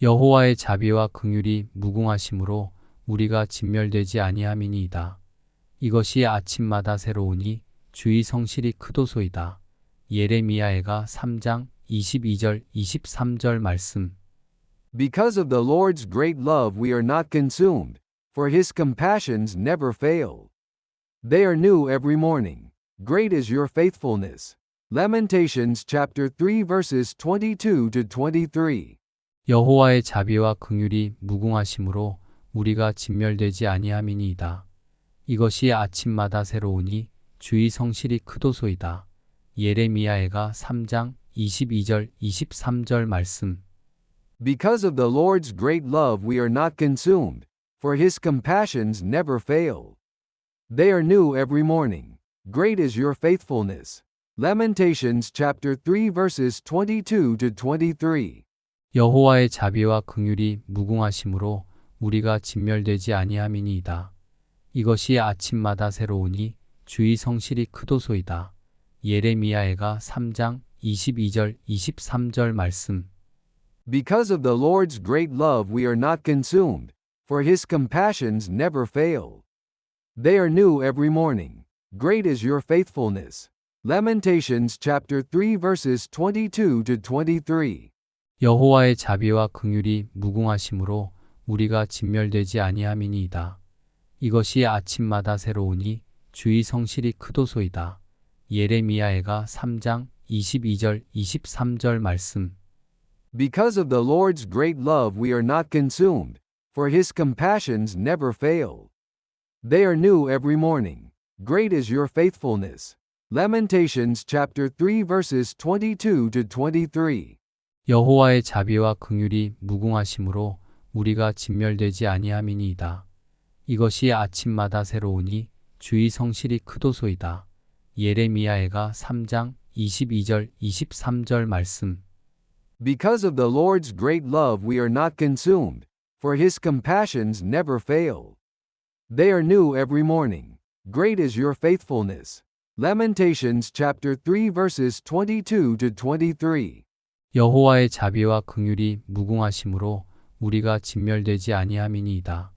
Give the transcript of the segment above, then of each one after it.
여호와의 자비와 긍휼이 무궁하심으로 우리가 진멸되지 아니함이니이다. 이것이 아침마다 새로우니 주의 성실이 크도소이다. 예레미야애가 3장 22절 23절 말씀 Because of the Lord's great love we are not consumed, for his compassions never fail. They are new every morning. Great is your faithfulness. Lamentations chapter 3 verses 22 to 23. 여호와의 자비와 긍휼이 무궁하심으로 우리가 진멸되지 아니함이니이다. 이것이 아침마다 새로우니 주의 성실이 크도소이다. 예레미야애가 3장 22절 23절 말씀 Because of the Lord's great love we are not consumed, for his compassions never fail. They are new every morning. Great is your faithfulness. Lamentations chapter 3 verses 22 to 23. 여호와의 자비와 긍휼이 무궁하심으로 우리가 진멸되지 아니함이니이다. 이것이 아침마다 새로우니 주의 성실이 크도소이다. 예레미야애가 3장 22절 23절 말씀 Because of the Lord's great love we are not consumed, for his compassions never fail. They are new every morning. Great is your faithfulness. Lamentations chapter 3 verses 22 to 23. 여호와의 자비와 긍휼이 무궁하심으로 우리가 진멸되지 아니함이니이다. 이것이 아침마다 새로우니 주의 성실이 크도소이다. 예레미야애가 3장 22절 23절 말씀 Because of the Lord's great love we are not consumed, for his compassions never fail. They are new every morning. Great is your faithfulness. Lamentations chapter 3 verses 22 to 23. 여호와의 자비와 긍휼이 무궁하심으로 우리가 진멸되지 아니함이니이다. 이것이 아침마다 새로우니 주의 성실이 크도소이다. 예레미야애가 3장 22절 23절 말씀 Because of the Lord's great love we are not consumed, for his compassions never fail. They are new every morning. Great is your faithfulness. Lamentations chapter 3 verses 22 to 23. 여호와의 자비와 긍휼이 무궁하심으로 우리가 진멸되지 아니함이니이다.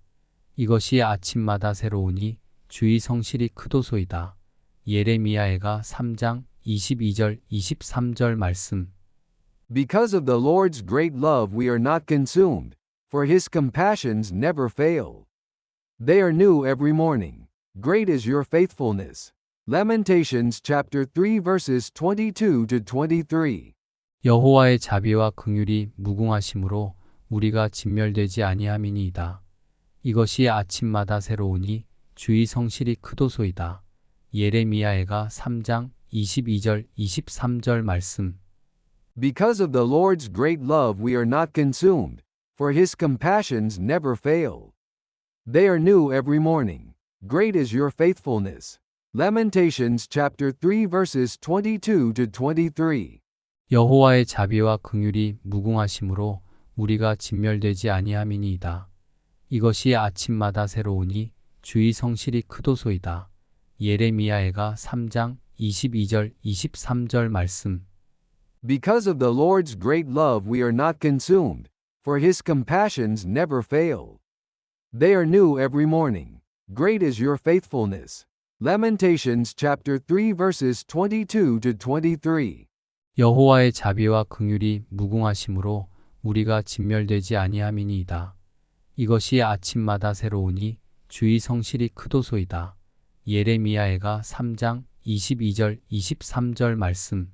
이것이 아침마다 새로우니 주의 성실이 크도소이다. 예레미야애가 3장 22절 23절 말씀 Because of the Lord's great love we are not consumed, for his compassions never fail. They are new every morning. Great is your faithfulness. Lamentations chapter 3 verses 22 to 23. 여호와의 자비와 긍휼이 무궁하심으로 우리가 진멸되지 아니함이니이다. 이것이 아침마다 새로우니 주의 성실이 크도소이다. 예레미야애가 3장 22절 23절 말씀 Because of the Lord's great love we are not consumed, for his compassions never fail. They are new every morning. Great is your faithfulness. Lamentations chapter 3 verses 22 to 23. 여호와의 자비와 긍휼이 무궁하심으로 우리가 진멸되지 아니함이니이다. 이것이 아침마다 새로우니 주의 성실이 크도소이다. 예레미야애가 3장 22절 23절 말씀 Because of the Lord's great love we are not consumed, for his compassions never fail. They are new every morning. Great is your faithfulness. Lamentations chapter 3 verses 22 to 23. 여호와의 자비와 긍휼이 무궁하심으로 우리가 진멸되지 아니함이니이다. 이것이 아침마다 새로우니 주의 성실이 크도소이다. 예레미야애가 3장 22절 23절 말씀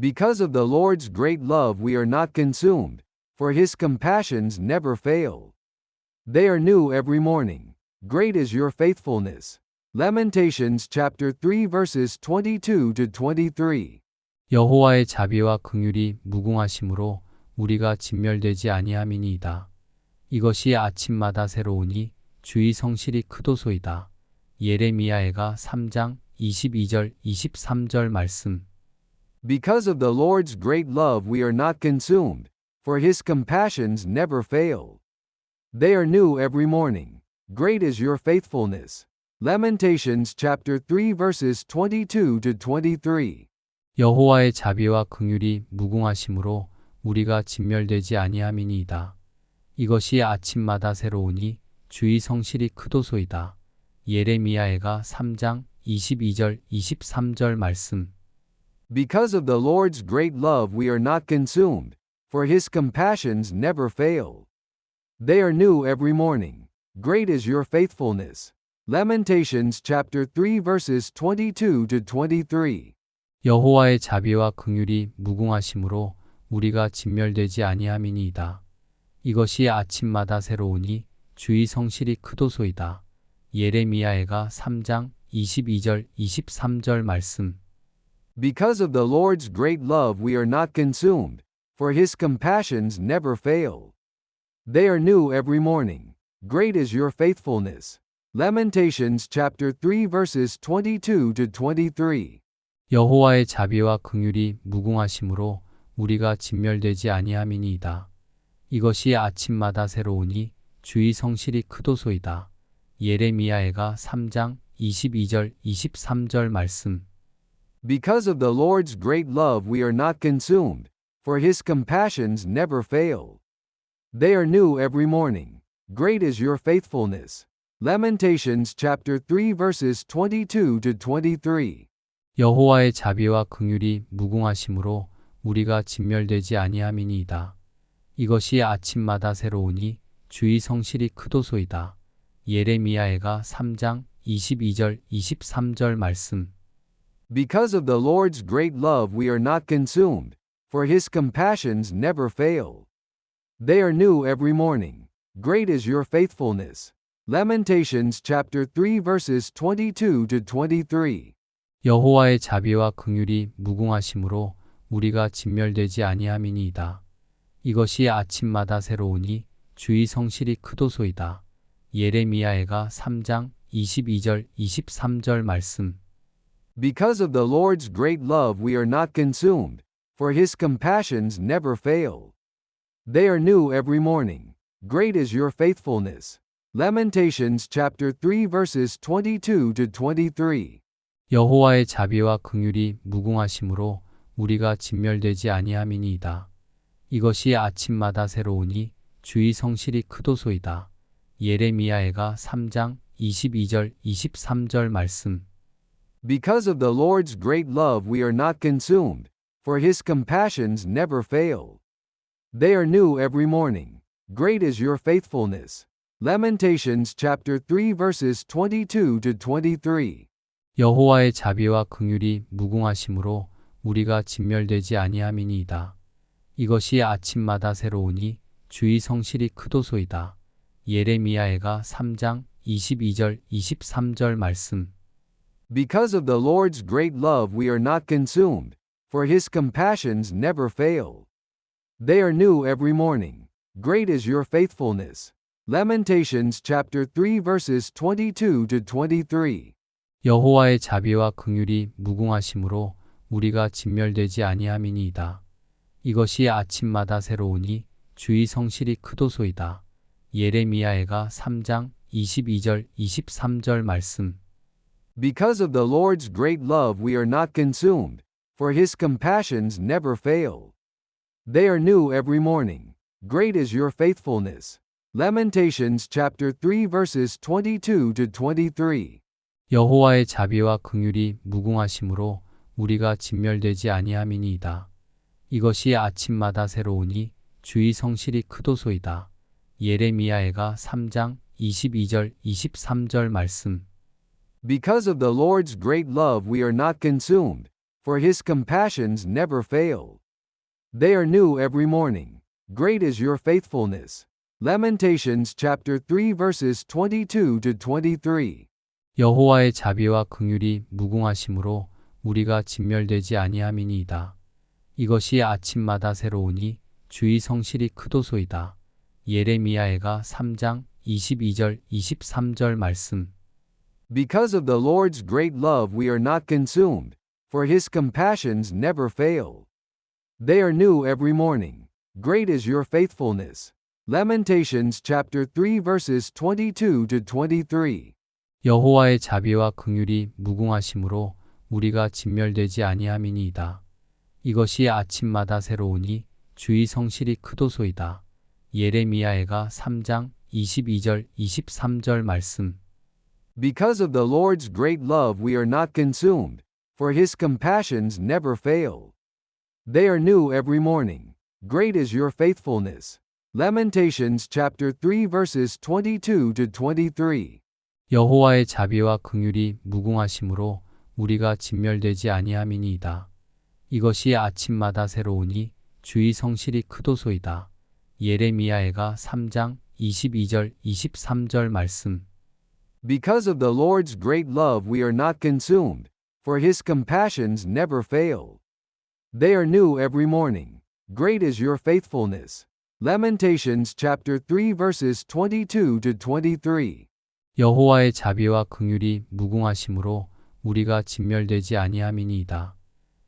Because of the Lord's great love we are not consumed, for his compassions never fail. They are new every morning. Great is your faithfulness. Lamentations chapter 3 verses 22 to 23. 여호와의 자비와 긍휼이 무궁하심으로 우리가 진멸되지 아니함이니이다. 이것이 아침마다 새로우니 주의 성실이 크도소이다. 예레미야애가 3장 22절 23절 말씀 Because of the Lord's great love we are not consumed, for his compassions never fail. They are new every morning. Great is your faithfulness. Lamentations chapter 3 verses 22 to 23. 여호와의 자비와 긍휼이 무궁하심으로 우리가 진멸되지 아니함이니이다. 이것이 아침마다 새로우니 주의 성실이 크도소이다. 예레미야애가 3장 22절 23절 말씀 Because of the Lord's great love we are not consumed, for his compassions never fail. They are new every morning. Great is your faithfulness. Lamentations chapter 3 verses 22 to 23. 여호와의 자비와 긍휼이 무궁하심으로 우리가 진멸되지 아니함이니이다. 이것이 아침마다 새로우니 주의 성실이 크도소이다. 예레미야애가 3장 22절 23절 말씀 Because of the Lord's great love we are not consumed, for his compassions never fail. They are new every morning. Great is your faithfulness. Lamentations chapter 3 verses 22 to 23. 여호와의 자비와 긍휼이 무궁하심으로 우리가 진멸되지 아니함이니이다. 이것이 아침마다 새로우니 주의 성실이 크도소이다. 예레미야애가 3장 22절 23절 말씀 Because of the Lord's great love we are not consumed, for his compassions never fail. They are new every morning. Great is your faithfulness. Lamentations chapter 3 verses 22 to 23. 여호와의 자비와 긍휼이 무궁하심으로 우리가 진멸되지 아니함이니이다. 이것이 아침마다 새로우니 주의 성실이 크도소이다. 예레미야애가 3장 22절 23절 말씀 Because of the Lord's great love we are not consumed, for his compassions never fail. They are new every morning. Great is your faithfulness. Lamentations chapter 3 verses 22 to 23. 여호와의 자비와 긍휼이 무궁하심으로 우리가 진멸되지 아니함이니이다. 이것이 아침마다 새로우니 주의 성실이 크도소이다. 예레미야애가 3장 22절 23절 말씀 Because of the Lord's great love we are not consumed, for his compassions never fail. They are new every morning. Great is your faithfulness. Lamentations chapter 3 verses 22 to 23. 여호와의 자비와 긍휼이 무궁하심으로 우리가 진멸되지 아니함이니이다. 이것이 아침마다 새로우니 주의 성실이 크도소이다. 예레미야애가 3장 22절 23절 말씀 Because of the Lord's great love we are not consumed, for his compassions never fail. They are new every morning. Great is your faithfulness. Lamentations chapter 3 verses 22 to 23. 여호와의 자비와 긍휼이 무궁하심으로 우리가 진멸되지 아니함이니이다. 이것이 아침마다 새로우니 주의 성실이 크도소이다. 예레미야애가 3장 22절 23절 말씀 Because of the Lord's great love we are not consumed, for his compassions never fail. They are new every morning. Great is your faithfulness. Lamentations chapter 3 verses 22 to 23. 여호와의 자비와 긍휼이 무궁하심으로 우리가 진멸되지 아니함이니이다. 이것이 아침마다 새로우니 주의 성실이 크도소이다. 예레미야애가 3장 22절 23절 말씀 Because of the Lord's great love we are not consumed, for his compassions never fail. They are new every morning. Great is your faithfulness. Lamentations chapter 3 verses 22 to 23. 여호와의 자비와 긍휼이 무궁하심으로 우리가 진멸되지 아니함이니이다. 이것이 아침마다 새로우니 주의 성실이 크도소이다. 예레미야애가 3장 22절 23절 말씀 Because of the Lord's great love we are not consumed, for his compassions never fail. They are new every morning. Great is your faithfulness. Lamentations chapter 3 verses 22 to 23. 여호와의 자비와 긍휼이 무궁하심으로 우리가 진멸되지 아니함이니이다. 이것이 아침마다 새로우니 주의 성실이 크도소이다. 예레미야애가 3장 22절 23절 말씀 Because of the Lord's great love we are not consumed, for his compassions never fail. They are new every morning. Great is your faithfulness. Lamentations chapter 3 verses 22 to 23. 여호와의 자비와 긍휼이 무궁하심으로 우리가 진멸되지 아니함이니이다. 이것이 아침마다 새로우니 주의 성실이 크도소이다. 예레미야애가 3장 22절 23절 말씀. Because of the Lord's great love we are not consumed, for his compassions never fail. They are new every morning. Great is your faithfulness. Lamentations chapter 3 verses 22 to 23. 여호와의 자비와 긍휼이 무궁하심으로 우리가 진멸되지 아니함이니이다. 이것이 아침마다 새로우니 주의 성실이 크도소이다. 예레미야애가 3장 22절 23절 말씀. Because of the Lord's great love we are not consumed, for his compassions never fail. They are new every morning. Great is your faithfulness. Lamentations chapter 3 verses 22 to 23. 여호와의 자비와 긍휼이 무궁하심으로 우리가 진멸되지 아니함이니이다.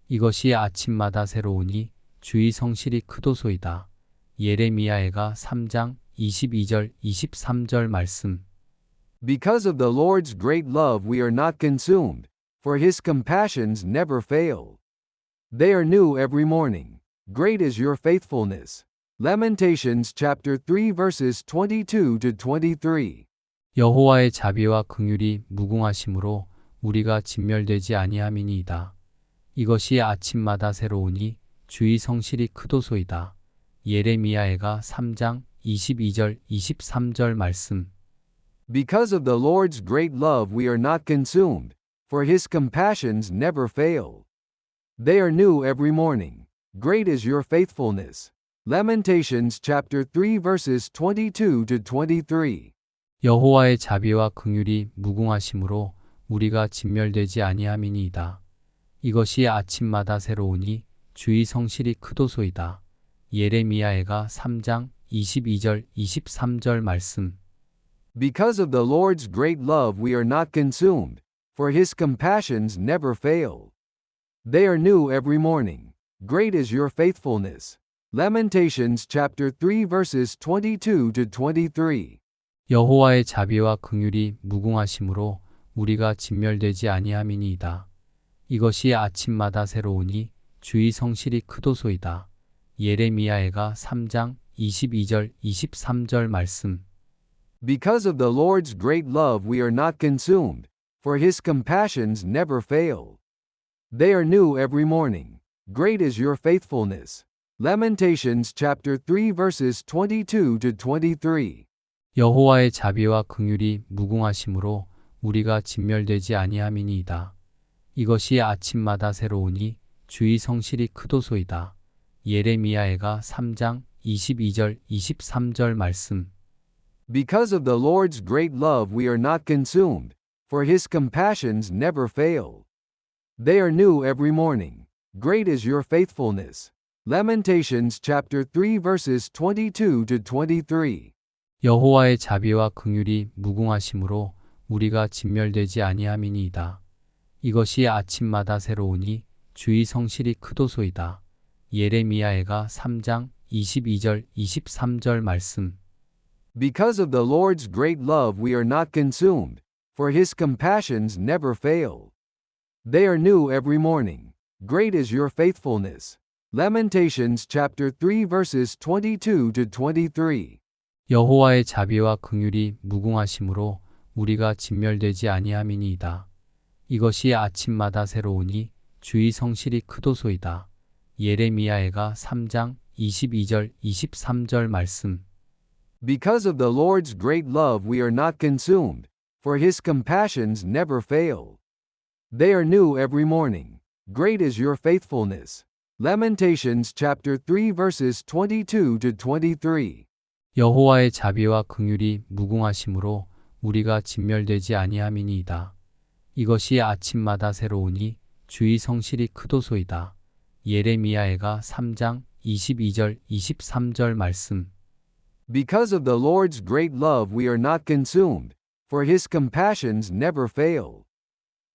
이것이 아침마다 새로우니 주의 성실이 크도소이다. 예레미야애가 3장 22절 23절 말씀. Because of the Lord's great love we are not consumed, for his compassions never fail. They are new every morning. Great is your faithfulness. Lamentations chapter 3 verses 22 to 23. 여호와의 자비와 긍휼이 무궁하심으로 우리가 진멸되지 아니함이니이다. 이것이 아침마다 새로우니 주의 성실이 크도소이다. 예레미야애가 3장 22절 23절 말씀. Because of the Lord's great love we are not consumed, for his compassions never fail. They are new every morning. Great is your faithfulness. Lamentations chapter 3 verses 22 to 23. 여호와의 자비와 긍휼이 무궁하심으로 우리가 진멸되지 아니함이니이다. 이것이 아침마다 새로우니 주의 성실이 크도소이다. 예레미야애가 3장 22절 23절 말씀. Because of the Lord's great love we are not consumed, for his compassions never fail. They are new every morning. Great is your faithfulness. Lamentations chapter 3 verses 22 to 23. 여호와의 자비와 긍휼이 무궁하심으로 우리가 진멸되지 아니함이니이다. 이것이 아침마다 새로우니 주의 성실이 크도소이다. 예레미야애가 3장 22절 23절 말씀. Because of the Lord's great love we are not consumed, for his compassions never fail. They are new every morning. Great is your faithfulness. Lamentations chapter 3 verses 22 to 23. 여호와의 자비와 긍휼이 무궁하심으로 우리가 진멸되지 아니함이니이다. 이것이 아침마다 새로우니 주의 성실이 크도소이다. 예레미야애가 3장 22절 23절 말씀. Because of the Lord's great love we are not consumed, for his compassions never fail. They are new every morning. Great is your faithfulness. Lamentations chapter 3 verses 22 to 23. 여호와의 자비와 긍휼이 무궁하심으로 우리가 진멸되지 아니함이니이다. 이것이 아침마다 새로우니 주의 성실이 크도소이다. 예레미야애가 3장 22절 23절 말씀. Because of the Lord's great love we are not consumed, for his compassions never fail. They are new every morning. Great is your faithfulness. Lamentations chapter 3 verses 22 to 23. 여호와의 자비와 긍휼이 무궁하심으로 우리가 진멸되지 아니함이니이다. 이것이 아침마다 새로우니 주의 성실이 크도소이다. 예레미야애가 3장 22절 23절 말씀. Because of the Lord's great love we are not consumed, for his compassions never fail. They are new every morning. Great is your faithfulness. Lamentations chapter 3 verses 22 to 23. 여호와의 자비와 긍휼이 무궁하심으로 우리가 진멸되지 아니함이니이다. 이것이 아침마다 새로우니 주의 성실이 크도소이다. 예레미야애가 3장 22절 23절 말씀. Because of the Lord's great love we are not consumed, for his compassions never fail.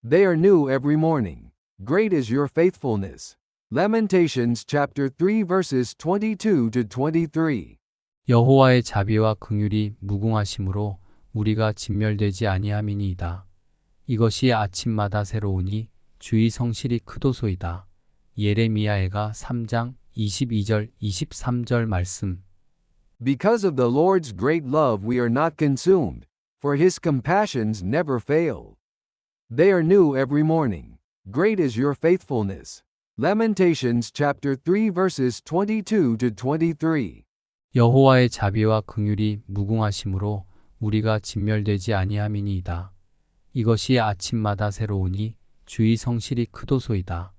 They are new every morning. Great is your faithfulness. Lamentations chapter 3 verses 22 to 23. 여호와의 자비와 긍휼이 무궁하심으로 우리가 진멸되지 아니함이니이다. 이것이 아침마다 새로우니 주의 성실이 크도소이다. 예레미야애가 3장 22절 23절 말씀. Because of the Lord's great love we are not consumed, for his compassions never fail. They are new every morning. Great is your faithfulness. Lamentations chapter 3 verses 22 to 23. 여호와의 자비와 긍휼이 무궁하심으로 우리가 진멸되지 아니함이니이다. 이것이 아침마다 새로우니 주의 성실이 크도소이다.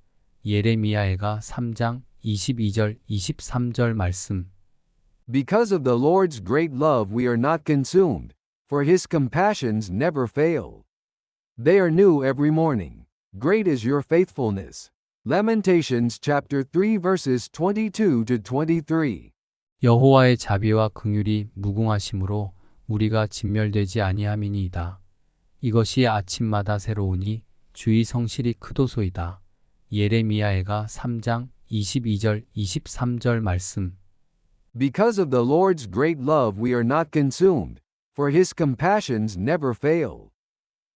예레미야애가 3장 22절 23절 말씀 Because of the Lord's great love we are not consumed, for his compassions never fail. They are new every morning. Great is your faithfulness. Lamentations chapter 3 verses 22 to 23. 여호와의 자비와 긍휼이 무궁하심으로 우리가 진멸되지 아니함이니이다. 이것이 아침마다 새로우니 주의 성실이 크도소이다. 예레미야애가 3장 22절 23절 말씀 Because of the Lord's great love we are not consumed, for his compassions never fail.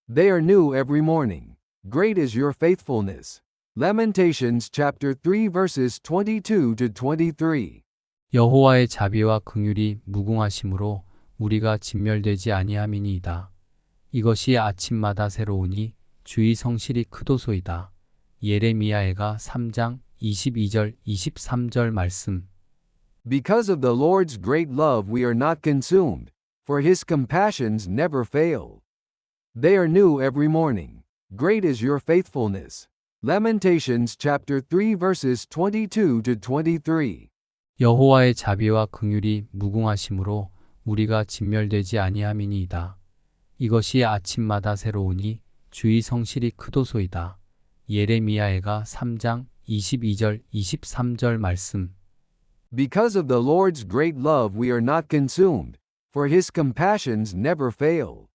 They are new every morning. Great is your faithfulness. Lamentations chapter 3 verses 22 to 23. 여호와의 자비와 긍휼이 무궁하심으로 우리가 진멸되지 아니함이니이다. 이것이 아침마다 새로우니 주의 성실이 크도소이다. 예레미야애가 3장 22절 23절 말씀 Because of the Lord's great love we are not consumed, for his compassions never fail. They are new every morning. Great is your faithfulness. Lamentations chapter 3 verses 22 to 23. 여호와의 자비와 긍휼이 무궁하심으로 우리가 진멸되지 아니함이니이다. 이것이 아침마다 새로우니 주의 성실이 크도소이다. 예레미야애가 3장 22절 23절 말씀 Because of the Lord's great love we are not consumed, for his compassions never fail.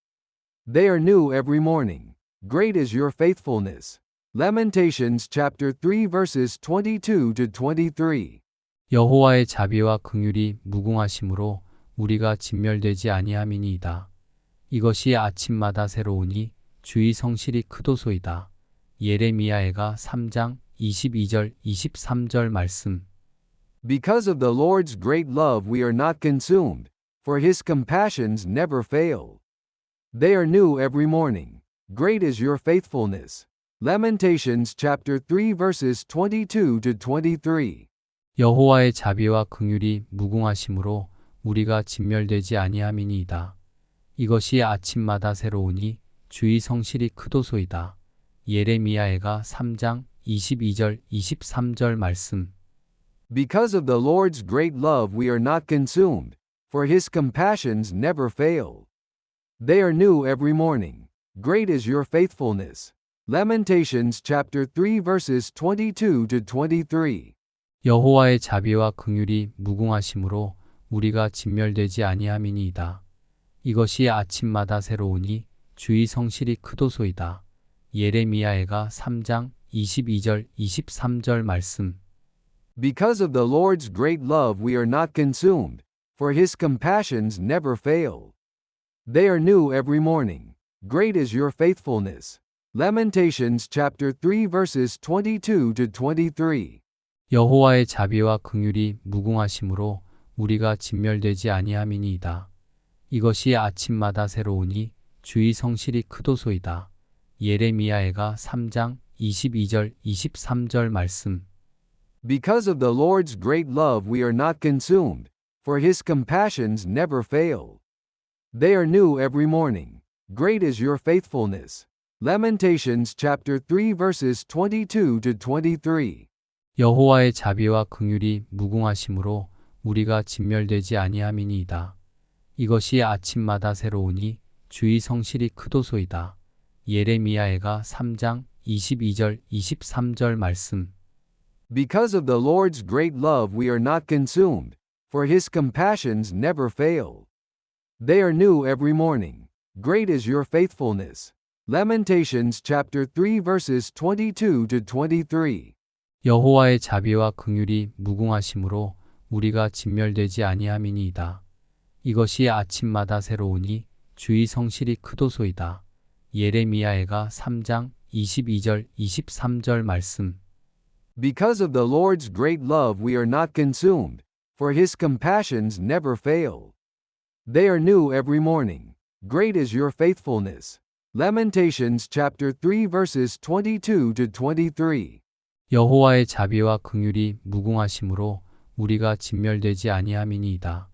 They are new every morning. Great is your faithfulness. Lamentations chapter 3 verses 22 to 23. 여호와의 자비와 긍휼이 무궁하심으로 우리가 진멸되지 아니함이니이다. 이것이 아침마다 새로우니 주의 성실이 크도소이다. 예레미야애가 3장 22절 23절 말씀 Because of the Lord's great love we are not consumed, for his compassions never fail. They are new every morning. Great is your faithfulness. Lamentations chapter 3 verses 22 to 23. 여호와의 자비와 긍휼이 무궁하심으로 우리가 진멸되지 아니함이니이다. 이것이 아침마다 새로우니 주의 성실이 크도소이다. 예레미야애가 3장 22절 23절 말씀 Because of the Lord's great love we are not consumed, for his compassions never fail. They are new every morning. Great is your faithfulness. Lamentations chapter 3 verses 22 to 23. 여호와의 자비와 긍휼이 무궁하심으로 우리가 진멸되지 아니함이니이다. 이것이 아침마다 새로우니 주의 성실이 크도소이다. 예레미야애가 3장 22절 23절 말씀 Because of the Lord's great love we are not consumed, for his compassions never fail. They are new every morning. Great is your faithfulness. Lamentations chapter 3 verses 22 to 23. 여호와의 자비와 긍휼이 무궁하심으로 우리가 진멸되지 아니함이니이다. 이것이 아침마다 새로우니 주의 성실이 크도소이다. 예레미야애가 3장 22절 23절 말씀 Because of the Lord's great love we are not consumed, for his compassions never fail. They are new every morning. Great is your faithfulness. Lamentations chapter 3 verses 22 to 23. 여호와의 자비와 긍휼이 무궁하심으로 우리가 진멸되지 아니함이니이다. 이것이 아침마다 새로우니 주의 성실이 크도소이다. 예레미야애가 3장 22절 23절 말씀 Because of the Lord's great love we are not consumed, for his compassions never fail. They are new every morning. Great is your faithfulness. Lamentations chapter 3 verses 22 to 23. 여호와의 자비와 긍휼이 무궁하심으로 우리가 진멸되지 아니함이니이다. 이것이 아침마다 새로우니 주의 성실이 크도소이다. 예레미야애가 3장 22절 23절 말씀 Because of the Lord's great love we are not consumed, for his compassions never fail. They are new every morning. Great is your faithfulness. Lamentations chapter 3 verses 22 to 23. 여호와의 자비와 긍휼이 무궁하심으로 우리가 진멸되지 아니함이니이다.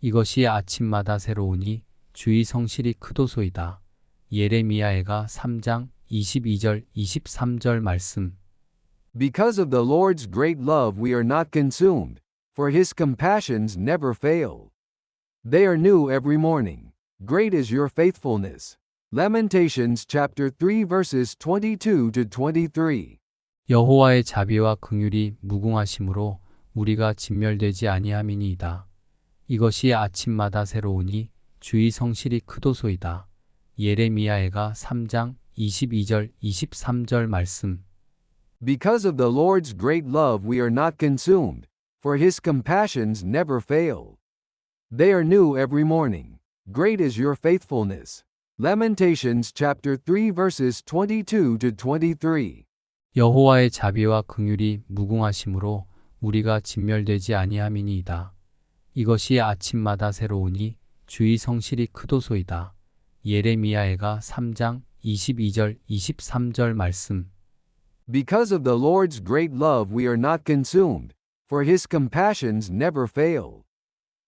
이것이 아침마다 새로우니 주의 성실이 크도소이다. 예레미야애가 3장 22절 23절 말씀 Because of the Lord's great love we are not consumed, for his compassions never fail. They are new every morning. Great is your faithfulness. Lamentations chapter 3 verses 22 to 23. 여호와의 자비와 긍휼이 무궁하심으로 우리가 진멸되지 아니함이니이다. 이것이 아침마다 새로우니 주의 성실이 크도소이다. 예레미야애가 3장 22절 23절 말씀 Because of the Lord's great love we are not consumed, for his compassions never fail. They are new every morning. Great is your faithfulness. Lamentations chapter 3 verses 22 to 23. 여호와의 자비와 긍휼이 무궁하심으로 우리가 진멸되지 아니함이니이다. 이것이 아침마다 새로우니 주의 성실이 크도소이다. 예레미야애가 3장 22절 23절 말씀 Because of the Lord's great love we are not consumed, for his compassions never fail.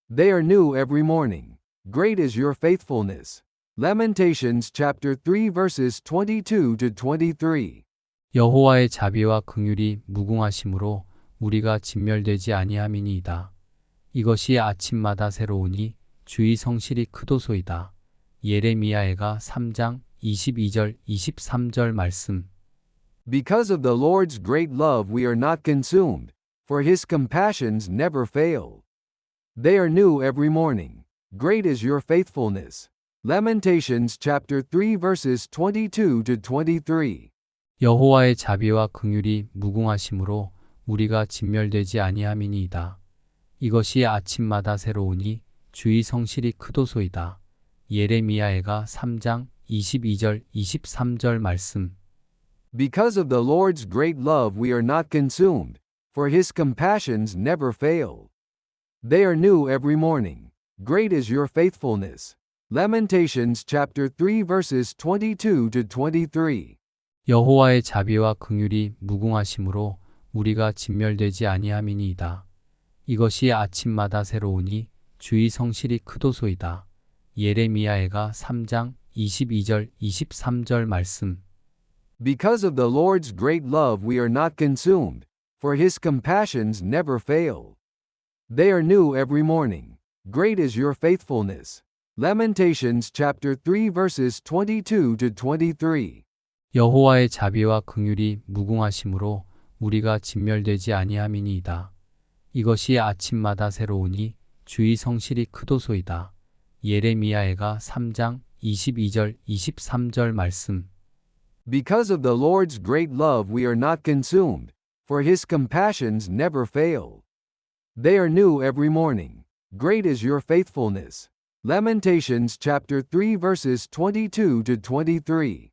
They are new every morning. Great is your faithfulness. Lamentations chapter 3 verses 22 to 23. 여호와의 자비와 긍휼이 무궁하심으로 우리가 진멸되지 아니함이니이다. 이것이 아침마다 새로우니 주의 성실이 크도소이다. 예레미야애가 3장 22절 23절 말씀 Because of the Lord's great love we are not consumed, for his compassions never fail. They are new every morning. Great is your faithfulness. Lamentations chapter 3 verses 22 to 23. 여호와의 자비와 긍휼이 무궁하심으로 우리가 진멸되지 아니함이니이다. 이것이 아침마다 새로우니 주의 성실이 크도소이다. 예레미야애가 3장 22절 23절 말씀 Because of the Lord's great love we are not consumed, for his compassions never fail. They are new every morning. Great is your faithfulness. Lamentations chapter 3 verses 22 to 23. 여호와의 자비와 긍휼이 무궁하심으로 우리가 진멸되지 아니함이니이다. 이것이 아침마다 새로우니 주의 성실이 크도소이다. 예레미야애가 3장 22절 23절 말씀 Because of the Lord's great love we are not consumed, for his compassions never fail. They are new every morning. Great is your faithfulness. Lamentations chapter 3 verses 22 to 23. 여호와의 자비와 긍휼이 무궁하심으로 우리가 진멸되지 아니함이니이다. 이것이 아침마다 새로우니 주의 성실이 크도소이다. 예레미야애가 3장 22절 23절 말씀 Because of the Lord's great love we are not consumed, for his compassions never fail. They are new every morning. Great is your faithfulness. Lamentations chapter 3 verses 22 to 23.